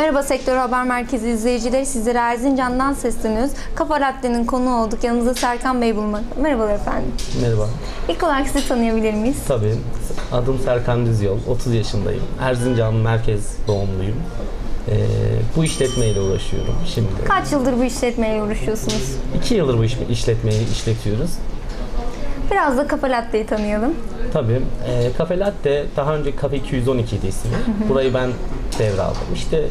Merhaba Sektör Haber Merkezi izleyicileri. Sizlere Erzincan'dan sesleniyoruz. Kafa Latte'nin konu olduk. Yanımızda Serkan Bey bulunmakta. Merhabalar efendim. Merhaba. İlk olarak sizi tanıyabilir miyiz? Tabii. Adım Serkan Düzyol. 30 yaşındayım. Erzincan merkez doğumluyum. Ee, bu işletmeyle uğraşıyorum şimdi. Kaç yıldır bu işletmeyle uğraşıyorsunuz? 2 yıldır bu iş- işletmeyi işletiyoruz. Biraz da Kafa Latte'yi tanıyalım. Tabii. E, Cafe Latte daha önce Cafe 212 idi ismi. Burayı ben devraldım. İşte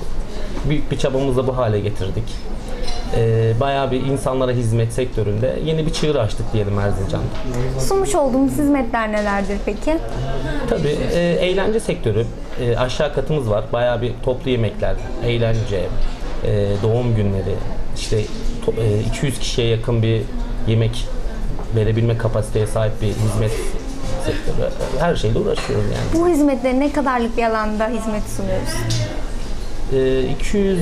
büyük bir çabamızla bu hale getirdik. E, bayağı bir insanlara hizmet sektöründe yeni bir çığır açtık diyelim Erzincan'da. Sunmuş olduğumuz hizmetler nelerdir peki? Tabii e, eğlence sektörü e, aşağı katımız var. Bayağı bir toplu yemekler, eğlence, e, doğum günleri, işte e, 200 kişiye yakın bir yemek verebilme kapasiteye sahip bir hizmet sektörü. Her şeyle uğraşıyoruz yani. Bu hizmetleri ne kadarlık bir alanda hizmet sunuyoruz? E, 200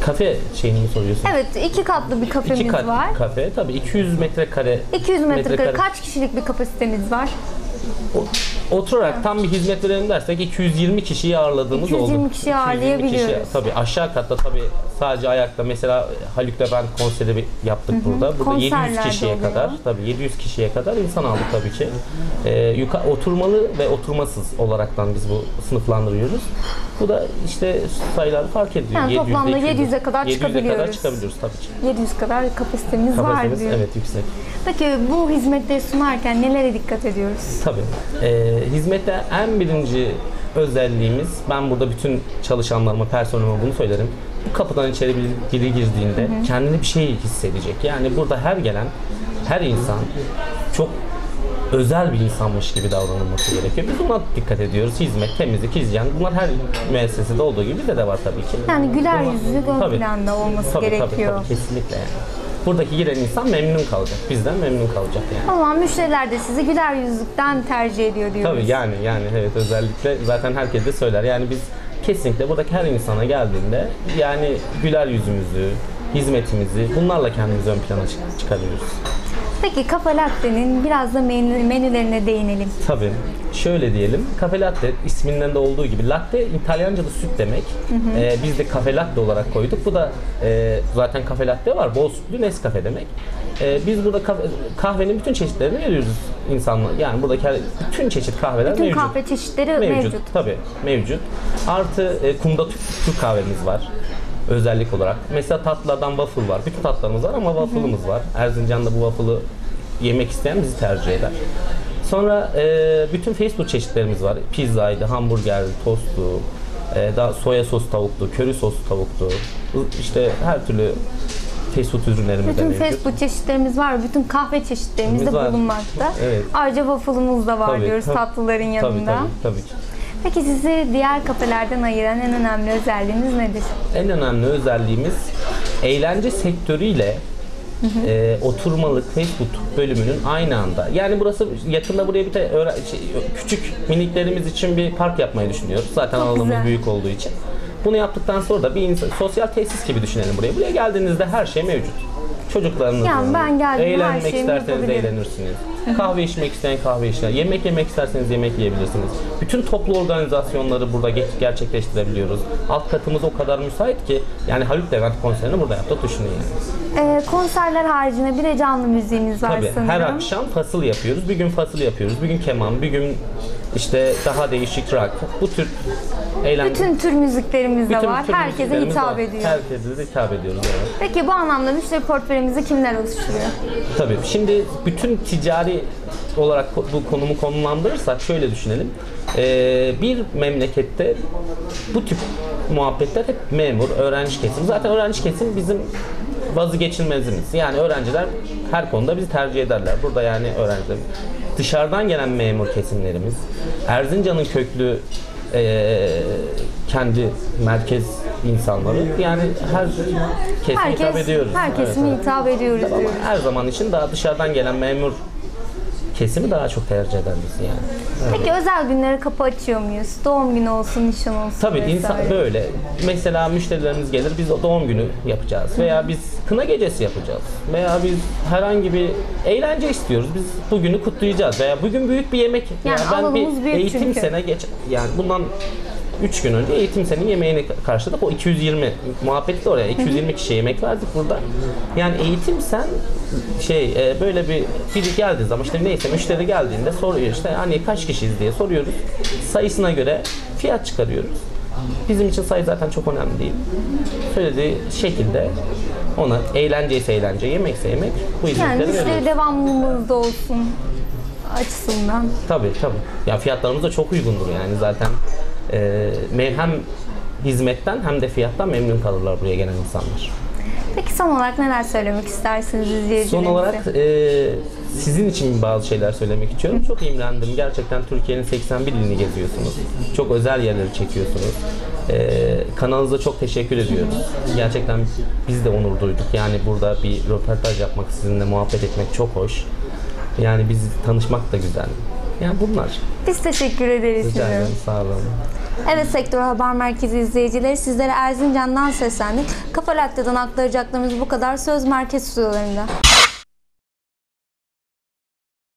kafe şeyini mi soruyorsun? Evet, iki katlı bir kafemiz İki kat var. kafe. Tabii 200 metrekare 200 metrekare. Kaç kişilik bir kapasitemiz var? O- Oturarak tam bir hizmet verelim dersek 220 kişiyi ağırladığımız 220 oldu. kişiyi ağırlayabiliyoruz. kişi- tabii aşağı katta tabii sadece ayakta mesela Haluk Levent konseri yaptık burada. Burada 700 Konserler de kişiye oluyor. kadar tabii 700 kişiye kadar insan aldık tabii ki. Ee, yuka, oturmalı ve oturmasız olaraktan biz bu sınıflandırıyoruz. Bu da işte sayılar fark ediyor. Yani 700'de, toplamda 200'de. 700'e kadar 700'e kadar çıkabiliyoruz. çıkabiliyoruz tabii ki. 700 kadar kapasitemiz var Kapasitemiz diyor. evet yüksek. Peki bu hizmetleri sunarken nelere dikkat ediyoruz? Tabii. Ee, hizmette en birinci özelliğimiz, ben burada bütün çalışanlarıma, personelime bunu söylerim. Bu kapıdan içeri bir- biri girdiğinde kendini bir şey hissedecek. Yani burada her gelen, her insan çok özel bir insanmış gibi davranılması gerekiyor. Biz buna dikkat ediyoruz. Hizmet, temizlik, hijyen. Bunlar her müessesede olduğu gibi bizde de var tabii ki. Yani güler yüzlülük ön Tabii. planda olması Tabii, tabii, gerekiyor. tabii, kesinlikle yani. Buradaki giren insan memnun kalacak. Bizden memnun kalacak yani. Ama müşteriler de sizi güler yüzlülükten tercih ediyor diyoruz. Tabii yani yani evet özellikle zaten herkes de söyler. Yani biz kesinlikle buradaki her insana geldiğinde yani güler yüzümüzü, hizmetimizi bunlarla kendimizi ön plana çık- çıkarıyoruz. Peki Kafa Latte'nin biraz da menü, menülerine değinelim. Tabii. Şöyle diyelim. Cafe latte isminden de olduğu gibi latte İtalyanca'da süt demek. Ee, biz de cafe latte olarak koyduk. Bu da e, zaten cafe latte var. Bol sütlü Nescafe demek. Ee, biz burada kahve- kahvenin bütün çeşitlerini veriyoruz insanlar. Yani buradaki her- bütün çeşit kahveler Bütün mevcut. kahve çeşitleri Mevcut. mevcut. Tabii mevcut. Artı e, kumda Türk, Türk kahvemiz var. Özellik olarak. Mesela tatlılardan waffle var. Bütün tatlılarımız var ama waffle'ımız var. Erzincan'da bu waffle'ı yemek isteyen bizi tercih eder. Sonra e, bütün fast food çeşitlerimiz var. Pizzaydı, hamburger, tostu, e, daha soya sos tavuktu, köri soslu tavuktu. İşte her türlü fast food ürünlerimiz Bütün fast food çeşitlerimiz var. Bütün kahve çeşitlerimiz de Biz var. bulunmakta. Evet. Ayrıca waffle'ımız da var Tabii, diyoruz tabii. tatlıların Tabii yanında. tabii tabii ki. Peki sizi diğer kafelerden ayıran en önemli özelliğiniz nedir? En önemli özelliğimiz eğlence sektörüyle e, oturmalık fast food bölümünün aynı anda. Yani burası yakında buraya bir de öğren- şey, küçük miniklerimiz için bir park yapmayı düşünüyoruz. Zaten Çok alanımız güzel. büyük olduğu için. Bunu yaptıktan sonra da bir insan, sosyal tesis gibi düşünelim buraya. Buraya geldiğinizde her şey mevcut. Çocuklarınız Yani ben geldim, her eğlenmek şeyimi isterseniz yapabilirim. eğlenirsiniz. Kahve içmek isteyen kahve içer. Yemek yemek isterseniz yemek yiyebilirsiniz. Bütün toplu organizasyonları burada ge- gerçekleştirebiliyoruz. Alt katımız o kadar müsait ki yani Haluk Levent konserini burada yaptık düşünün yani. Ee, konserler haricinde bir de canlı müziğiniz var Tabii sanırım. her akşam fasıl yapıyoruz. Bir gün fasıl yapıyoruz. Bir gün keman, bir gün işte daha değişik rock. Bu tür eğlence Bütün tür müziklerimiz de bütün var. tür Herkese müziklerimiz hitap var. ediyor. Herkese de hitap ediyoruz. Evet. Peki bu anlamda müşteri portföyümüzü kimler oluşturuyor? Tabii. Şimdi bütün ticari olarak ko- bu konumu konumlandırırsak şöyle düşünelim. Ee, bir memlekette bu tip muhabbetler hep memur, öğrenci kesim. Zaten öğrenci kesim bizim vazgeçilmezimiz. Yani öğrenciler her konuda bizi tercih ederler. Burada yani öğrenciler. Dışarıdan gelen memur kesimlerimiz, Erzincan'ın köklü eee, kendi merkez insanları yani her kesime hitap Herkes, ediyoruz. her Evet, evet. hitap ediyoruz diyoruz. her zaman için daha dışarıdan gelen memur kesimi daha çok tercih eder bizi yani. Peki özel günlere kapı açıyor muyuz? Doğum günü olsun, nişan olsun Tabii vesaire. insan böyle. Mesela müşterilerimiz gelir biz o doğum günü yapacağız veya biz kına gecesi yapacağız veya biz herhangi bir eğlence istiyoruz. Biz bugünü kutlayacağız veya bugün büyük bir yemek. Yani ben alanımız bir büyük eğitim çünkü. sene geç yani bundan 3 gün önce eğitim senin yemeğini karşıladık. O 220 muhabbeti oraya 220 kişiye yemek verdik burada. Yani eğitim sen şey e, böyle bir biri geldiği zaman işte neyse müşteri geldiğinde soruyor işte hani kaç kişiyiz diye soruyoruz. Sayısına göre fiyat çıkarıyoruz. Bizim için sayı zaten çok önemli değil. Söylediği şekilde ona eğlence ise eğlence, yemekse yemek bu Yani hizmetleri müşteri veriyoruz. devamlılığımız da olsun açısından. Tabii tabii. Ya fiyatlarımız da çok uygundur yani zaten e, hem hizmetten hem de fiyattan memnun kalırlar buraya gelen insanlar. Peki son olarak neler söylemek istersiniz izleyicilerimize? Son olarak e, sizin için bazı şeyler söylemek istiyorum. Çok imrendim. Gerçekten Türkiye'nin 81 ilini geziyorsunuz. Çok özel yerleri çekiyorsunuz. E, kanalınıza çok teşekkür ediyoruz. Gerçekten biz de onur duyduk. Yani burada bir röportaj yapmak, sizinle muhabbet etmek çok hoş. Yani biz tanışmak da güzel. Yani bunlar. Biz teşekkür ederiz Rica ederim. Sağ olun. Evet Sektör Haber Merkezi izleyicileri sizlere Erzincan'dan seslendik. Kafa Latte'den aktaracaklarımız bu kadar. Söz Merkez stüdyolarında.